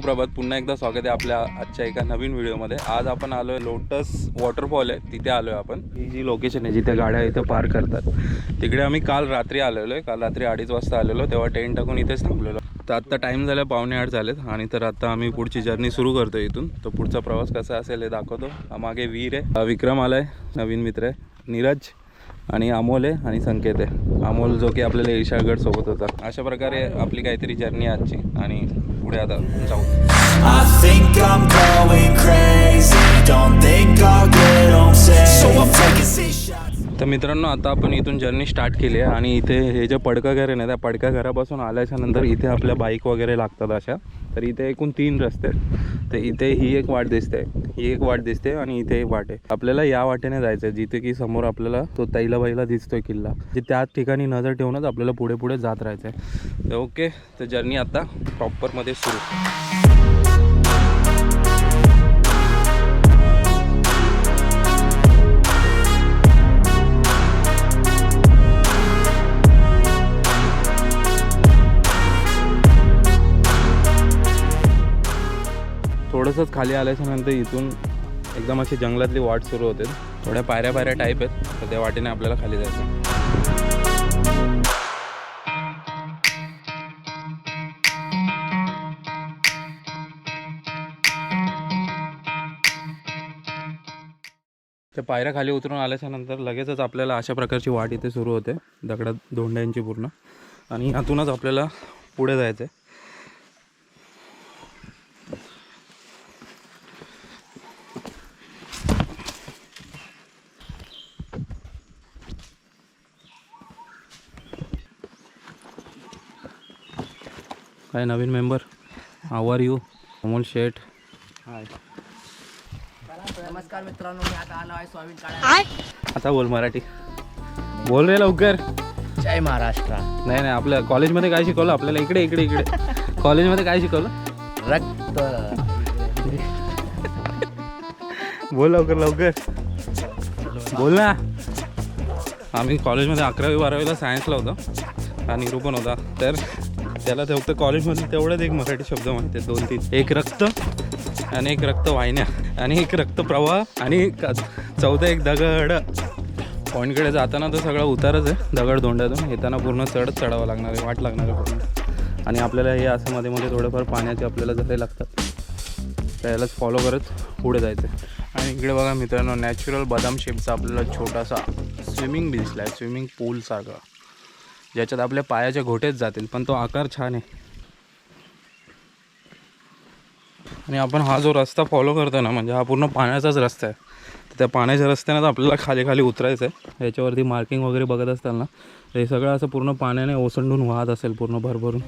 सुप्रभात. पुन्हा एकदा स्वागत आहे आपल्या आजच्या एका नवीन व्हिडिओमध्ये. आज आपण आलो आहे लोटस वॉटरफॉल आहे. तिथे आलो आहे आपण. ही जी लोकेशन आहे जिथे गाड्या इथं पार्क करतात. तिकडे आम्ही काल रात्री आलेलो आहे. काल रात्री अडीच वाजता आलेलो. तेव्हा टेंट टाकून इथेच थांबलेलो. तर आत्ता टाईम झाला पावणे आठ झालेत. आणि तर आत्ता आम्ही पुढची जर्नी सुरू करतो इथून. तर पुढचा प्रवास कसा असेल हे दाखवतो. मागे वीर आहे. हा विक्रम आलाय. नवीन मित्र आहे. नीरज आणि अमोल आहे आणि संकेत आहे. अमोल जो की आपल्याला ईशागड सोबत होता. अशा प्रकारे आपली काहीतरी जर्नी आजची. आणि I think I'm going crazy. Don't think I'm तर मित्रांनो आता आपण इथून जर्नी स्टार्ट केली आहे आणि इथे हे जे पडकं घर आहे ना त्या पडक्या घरापासून आल्याच्यानंतर इथे आपल्या बाईक वगैरे लागतात अशा. तर इथे एकूण तीन रस्ते आहेत. तर इथे ही एक वाट दिसते. ही एक वाट दिसते आणि इथे एक वाट आहे. आपल्याला या वाटेने जायचं आहे जिथे की समोर आपल्याला तो तैला बैला दिसतोय किल्ला. जे त्या ठिकाणी नजर ठेवूनच आपल्याला पुढे पुढे जात राहायचं आहे तर ओके तर जर्नी आता प्रॉपरमध्ये सुरू. थोडंसंच खाली आल्याच्यानंतर इथून एकदम अशी जंगलातली वाट सुरू होते. थोड्या पायऱ्या पायऱ्या टाईप आहेत तर त्या वाटेने आपल्याला खाली जायचं त्या पायऱ्या खाली उतरून आल्याच्यानंतर लगेचच आपल्याला अशा प्रकारची वाट इथे सुरू होते दगडात धोंड्यांची पूर्ण. आणि यातूनच आपल्याला पुढे जायचं आहे काय नवीन member our you Amol Sheth. Hi नमस्कार मित्रांनो मी आता आलो आहे सोयाबीन काढायला. आता बोल मराठी. बोल रे लवकर. जय महाराष्ट्र. नाही नाही आपल्या कॉलेजमध्ये काय शिकवलं? आपल्याला इकडे इकडे इकडे. कॉलेजमध्ये काय शिकवलं? रक्त. बोल लवकर लवकर. बोल ना. आम्ही कॉलेजमध्ये अकरावी बारावीला सायन्सला होतो. हा निरूपण होता. तर त्याला ते फक्त कॉलेजमध्ये तेवढंच एक मराठी शब्द माहिती दोन तीन. एक रक्त आणि एक रक्त वाहिन्या आणि एक रक्तप्रवाह आणि क- चौथा एक दगड. पॉईंटकडे जाताना तर सगळा उतारच आहे. दगड धोंड्यातून येताना पूर्ण चढत चढावं लागणार आहे वाट लागणार आहे पूर्ण. आणि आपल्याला हे असं मध्ये मध्ये थोडंफार पाण्याचे आपल्याला झरे लागतात. त्यालाच फॉलो करत पुढे जायचं आणि इकडे बघा मित्रांनो नॅचरल बदाम शेपचा आपल्याला छोटासा स्विमिंग दिसला आहे स्विमिंग पूलसारखा ज्याच्यात आपल्या पायाच्या घोटेच जातील पण तो आकार छान आहे. आणि आपण हा जो रस्ता फॉलो करतो ना म्हणजे हा पूर्ण पाण्याचाच रस्ता आहे. तर त्या पाण्याच्या रस्त्यानं आपल्याला खाली खाली उतरायचं आहे. याच्यावरती मार्किंग वगैरे बघत असताल ना हे सगळं असं पूर्ण पाण्याने ओसंडून वाहत असेल पूर्ण भरभरून.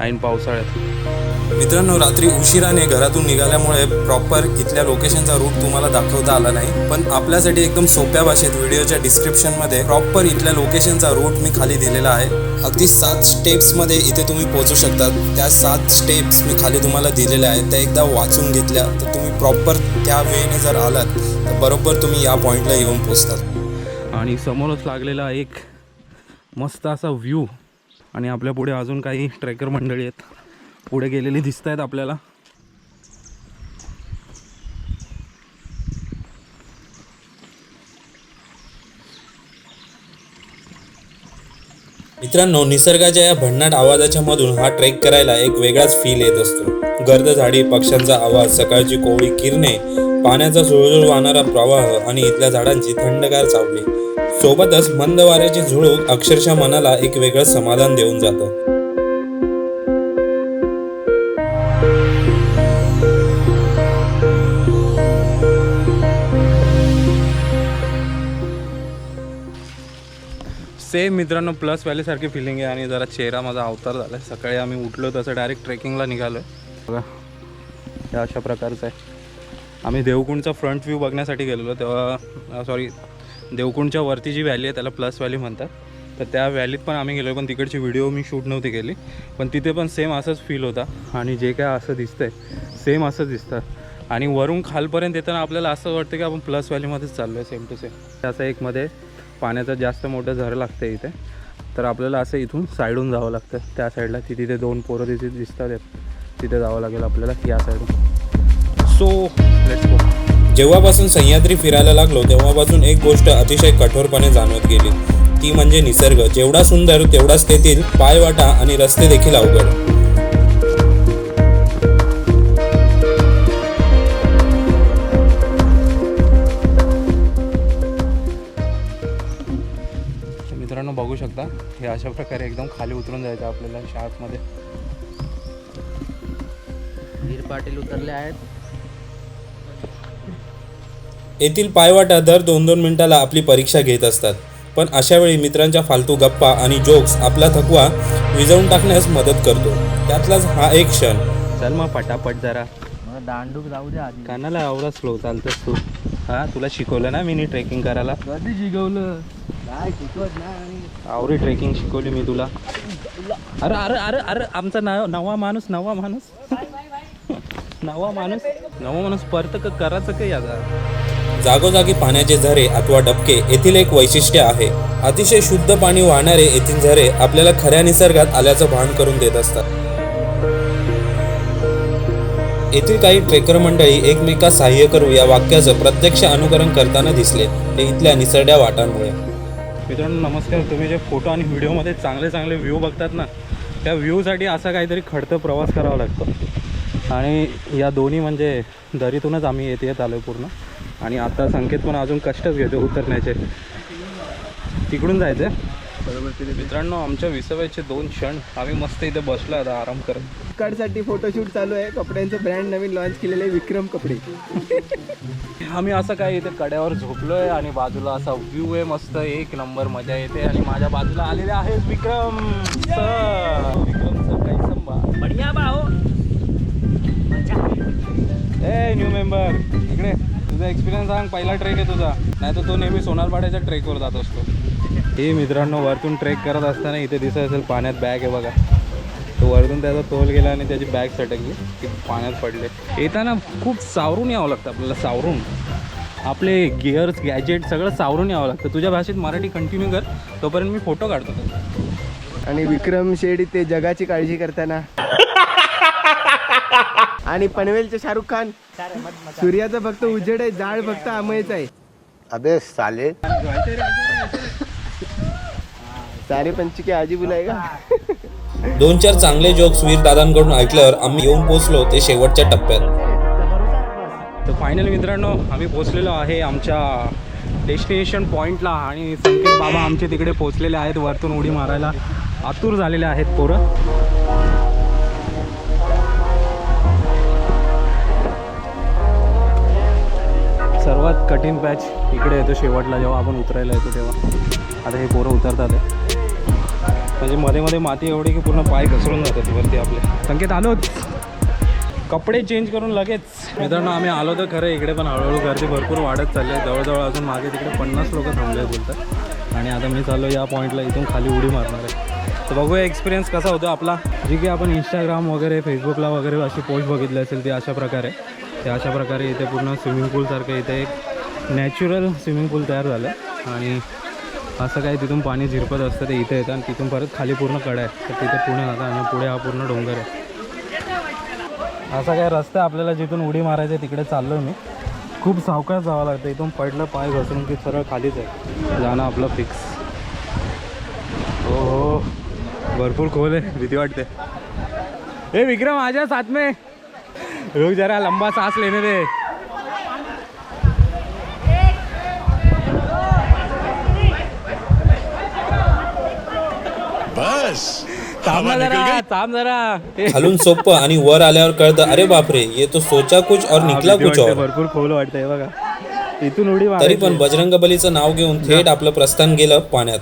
ऐन पावसाळ्यात. मित्रांनो रात्री उशिराने घरातून निघाल्यामुळे प्रॉपर इथल्या लोकेशनचा रूट तुम्हाला दाखवता आला नाही. पण आपल्यासाठी एकदम सोप्या भाषेत व्हिडिओच्या डिस्क्रिप्शनमध्ये प्रॉपर इथल्या लोकेशनचा रूट मी खाली दिलेला आहे. अगदी सात स्टेप्समध्ये इथे तुम्ही पोहोचू शकतात. त्या सात स्टेप्स मी खाली तुम्हाला दिलेल्या आहेत. त्या एकदा वाचून घेतल्या तर तुम्ही प्रॉपर त्या वेळेने जर आलात तर बरोबर तुम्ही या पॉईंटला येऊन पोचतात आणि समोरच लागलेला एक मस्त असा व्ह्यू आणि आपल्या पुढे अजून काही ट्रेकर मंडळी आहेत. पुढे गेलेली दिसत आहेत आपल्याला. मित्रांनो निसर्गाच्या या भन्नाट आवाजाच्या मधून हा ट्रेक करायला एक वेगळाच फील येत असतो. गर्द झाडी पक्ष्यांचा आवाज सकाळची कोवळी किरणे पाण्याचा झुळझुळ वाहणारा प्रवाह आणि इथल्या झाडांची थंडगार चावली सोबतच मंद वाऱ्याची झुळूक अक्षरशः मनाला एक वेगळं समाधान देऊन जातं. सेम मित्रांनो प्लस व्हॅलीसारखी फिलिंग आहे आणि जरा चेहरा माझा अवतार झाला आहे सकाळी आम्ही उठलो तसं डायरेक्ट ट्रेकिंगला निघालो आहे अशा प्रकारचं आहे. आम्ही देवकुंडचा फ्रंट व्ह्यू बघण्यासाठी गेलेलो. तेव्हा सॉरी देवकुंडच्या वरती जी व्हॅली आहे त्याला प्लस व्हॅली म्हणतात. तर त्या व्हॅलीत पण आम्ही गेलो पण तिकडची व्हिडिओ मी शूट नव्हती केली. पण तिथे पण सेम असंच फील होता. आणि जे काय असं दिसतंय सेम असंच दिसतं. आणि वरून खालपर्यंत येताना आपल्याला असं वाटतं की आपण प्लस व्हॅलीमध्येच चाललो आहे सेम टू सेम असं एक मध्ये पाण्याचं जास्त मोठं झरं लागतं इथे. तर आपल्याला असं इथून साईडून जावं लागतं. त्या साईडला ती तिथे दोन पोरं तिथे दिसतात तिथे जावं लागेल आपल्याला या साईडून. सो लेट्स गो जेव्हापासून सह्याद्री फिरायला लागलो तेव्हापासून एक गोष्ट अतिशय कठोरपणे जाणवत गेली. ती म्हणजे निसर्ग. जेवढा सुंदर तेवढाच तेथील पायवाटा आणि रस्ते देखील अवघड. मित्रांनो बघू शकता. हे अशा प्रकारे एकदम खाली उतरून जायचं आपल्याला शार्पमध्ये वीर पाटील उतरले आहेत. येथील पायवाटा दर दोन दोन मिनिटाला आपली परीक्षा घेत असतात. पण अशा वेळी मित्रांच्या फालतू गप्पा आणि जोक्स आपला थकवा विझवून टाकण्यास मदत करतो. त्यातलाच हा एक क्षण. चल मग पटापट जरा. दांडूक जाऊ दे आधी. कानाला एवढा स्लो चालतोस तू. हां तुला शिकवलं ना मी ट्रेकिंग करायला? कधी शिकवलं? आवरी ट्रेकिंग शिकवली मी तुला. अरे अरे अरे अरे आमचा नाव नवा माणूस नवा माणूस. नवा माणूस नवा माणूस परत क- करायचं काही आता जागोजागी पाण्याचे झरे अथवा डबके येथील एक वैशिष्ट्य आहे. अतिशय शुद्ध पाणी वाहणारे येथील झरे आपल्याला खऱ्या निसर्गात आल्याचं भान करून देत असतात. येथील काही ट्रेकर मंडळी एकमेकास सहाय्य करू या वाक्याचं प्रत्यक्ष अनुकरण करताना दिसले ते इथल्या निसरड्या वाटांमुळे. मित्रांनो नमस्कार. तुम्ही जे फोटो आणि व्हिडिओमध्ये चांगले चांगले व्ह्यू बघतात ना त्या व्ह्यूसाठी असा काहीतरी खडतं प्रवास करावा लागतो. आणि या दोन्ही म्हणजे दरीतूनच आम्ही येत येत आलो पूर्ण. आणि आता संकेत पण अजून कष्टच घेतो उतरण्याचे. तिकडून जायचं मित्रांनो आमच्या विसवायचे दोन क्षण. आम्ही मस्त इथे बसलो आता आराम करत फ्लिपकार्टसाठी फोटोशूट चालू आहे. कपड्यांचं ब्रँड नवीन लॉन्च केलेलं आहे विक्रम कपडे. आम्ही असं काय इथे कड्यावर झोपलोय आणि बाजूला असा व्ह्यू आहे मस्त. एक नंबर मजा येते आणि माझ्या बाजूला आलेले आहेत विक्रम सर विक्रम सर काही संभा. बढिया भाऊ ए न्यू मेंबर इकडे तुझा एक्सपिरियन्स सांग. पहिला ट्रेक आहे तुझा. नाही तर तो नेहमी सोनारपाड्याच्या ट्रेकवर जात असतो. हे मित्रांनो वरतून ट्रेक करत असताना इथे दिसत असेल पाण्यात बॅग आहे बघा. तो वरतून त्याचा तोल गेला आणि त्याची बॅग सटकली. ती पाण्यात पडले. येताना खूप सावरून यावं लागतं आपल्याला सावरून. आपले गिअर्स गॅजेट सगळं सावरून यावं लागतं. तुझ्या भाषेत मराठी कंटिन्यू कर. तोपर्यंत मी फोटो काढतो त्याचा. आणि विक्रम शेड ते जगाची काळजी करताना. आणि पनवेलचे शाहरुख खान. सूर्याचा फक्त उजेड आहे जाळ फक्त आमयच आहे. अबे साले. सारे पंची के आजी बुलाय का? दोन चार चांगले जोक्स वीर दादांकडून ऐकल्यावर आम्ही येऊन पोहोचलो ते शेवटच्या टप्प्यात. तर फायनल मित्रांनो आम्ही पोचलेलो आहे आमच्या डेस्टिनेशन पॉईंटला आणि संकेत बाबा आमचे तिकडे पोचलेले आहेत वरतून उडी मारायला. आतुर झालेले आहेत पोरं. सर्वात कठीण पॅच इकडे येतो शेवटला जेव्हा आपण उतरायला येतो तेव्हा. आता हे पोरं उतरतात. आहे. म्हणजे मध्ये मध्ये माती एवढी की पूर्ण पाय घसरून जातात वरती आपले. संकेत आलोच कपडे चेंज करून लगेच. मित्रांनो आम्ही आलो तर खरं इकडे पण हळूहळू गर्दी भरपूर वाढत चालली आहे. जवळजवळ अजून मागे तिकडे पन्नास लोक थांबले आहेत बोलतात. आणि आता मी चाललो या पॉईंटला इथून खाली उडी मारणार आहे. तर बघूया एक्सपिरियन्स कसा होतो आपला. जी की आपण इंस्टाग्राम वगैरे फेसबुकला वगैरे अशी पोस्ट बघितली असेल ती अशा प्रकारे. ते अशा प्रकारे इथे पूर्ण स्विमिंग पूलसारखं इथे एक नॅचरल स्विमिंग पूल तयार झालं. आहे आणि असं काही तिथून पाणी झिरपत असतं ते इथे येतं आणि तिथून परत खाली पूर्ण कडा आहे. तर तिथे पुणे जातं आणि पुढे हा पूर्ण डोंगर आहे. असा काय रस्ता आहे आपल्याला जिथून उडी मारायची तिकडे चाललो मी. खूप सावकाश जावं लागतं. इथून पडलं पाय घसरून की सरळ खालीच आहे. जाणं आपलं फिक्स हो हो भरपूर खोल आहे भीती वाटते. ए विक्रम माझ्या साथ में. रुक जरा लंबा सास लेने दे. थांब ना जरा थांब जरा. खालून सोपं आणि वर आल्यावर कळतं अरे बापरे ये तो सोचा कुछ और निकला कुछ और. भरपूर खोल वाटतंय बघा. इथून उडी तरी. पण बजरंग बलीचं नाव घेऊन थेट आपलं प्रस्थान गेलं पाण्यात.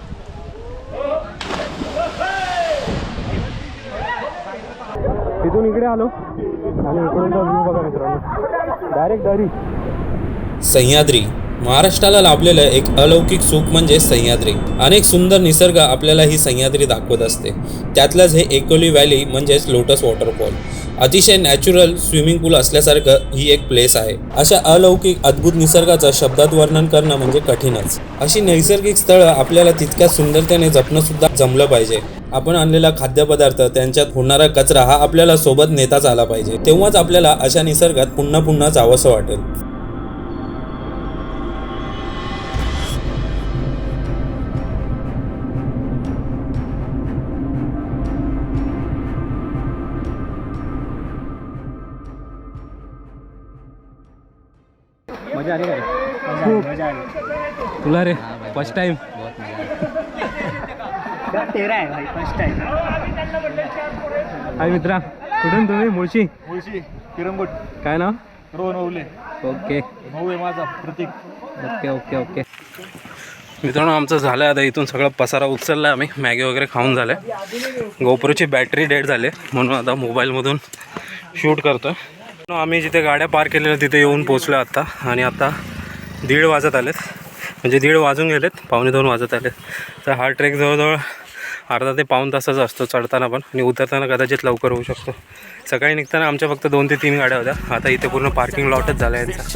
तिथून इकडे आलो. आणि इकडूनचा व्ह्यू बघा मित्रांनो. डायरेक्ट दरी. सह्याद्री. महाराष्ट्राला लाभलेलं एक अलौकिक सुख म्हणजे सह्याद्री. अनेक सुंदर निसर्ग आपल्याला ही सह्याद्री दाखवत असते. त्यातलंच हे एकोली व्हॅली म्हणजेच लोटस वॉटरफॉल. अतिशय नॅचरल स्विमिंग पूल असल्यासारखं ही एक प्लेस आहे. अशा अलौकिक अद्भुत निसर्गाचं शब्दात वर्णन करणं म्हणजे कठीणच. अशी नैसर्गिक स्थळं आपल्याला तितक्या सुंदरतेने जपणं सुद्धा जमलं पाहिजे. आपण आणलेला खाद्यपदार्थ त्यांच्यात होणारा कचरा हा आपल्याला सोबत नेताच आला पाहिजे. तेव्हाच आपल्याला अशा निसर्गात पुन्हा पुन्हा जावंसं वाटेल. तुला रे फर्स्ट टाइम तेरा आहे भाई फर्स्ट टाइम हाय मित्रा कुठून तुम्ही? मुळशी? मुळशी किरंगुट काय नाव? रोहन ओवले. ओके. भाऊ आहे माझा प्रतीक. Okay okay okay. मित्रांनो आमचं झालं आता इथून सगळं पसारा उचलला आम्ही. मॅगी वगैरे खाऊन झालं. गोप्रोची बॅटरी डेड झाली. म्हणून आता मोबाईलमधून शूट करतो आहे आम्ही जिथे गाड्या पार्क केलेल्या तिथे येऊन पोचलो आता. आणि आता दीड वाजत आलेत. म्हणजे दीड वाजून गेलेत पावणे दोन वाजत आलेत. तर हा ट्रेक जवळजवळ अर्धा ते पाऊण तासाचा असतो चढताना पण आणि उतरताना कदाचित लवकर होऊ शकतो. सकाळी निघताना आमच्या फक्त दोन ते तीन गाड्या होत्या. आता इथे पूर्ण पार्किंग लॉटच झाला आहे यांचा.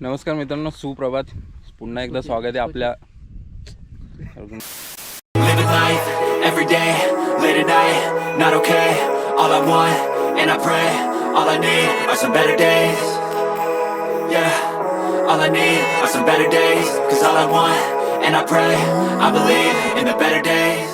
नमस्कार मित्रांनो सुप्रभात पुन्हा एकदा स्वागत आहे आपल्या Living life, every day, late at night Not okay, all I want, and I pray All I need are some better days Yeah, all I need are some better days Cause all I want, and I pray I believe in the better days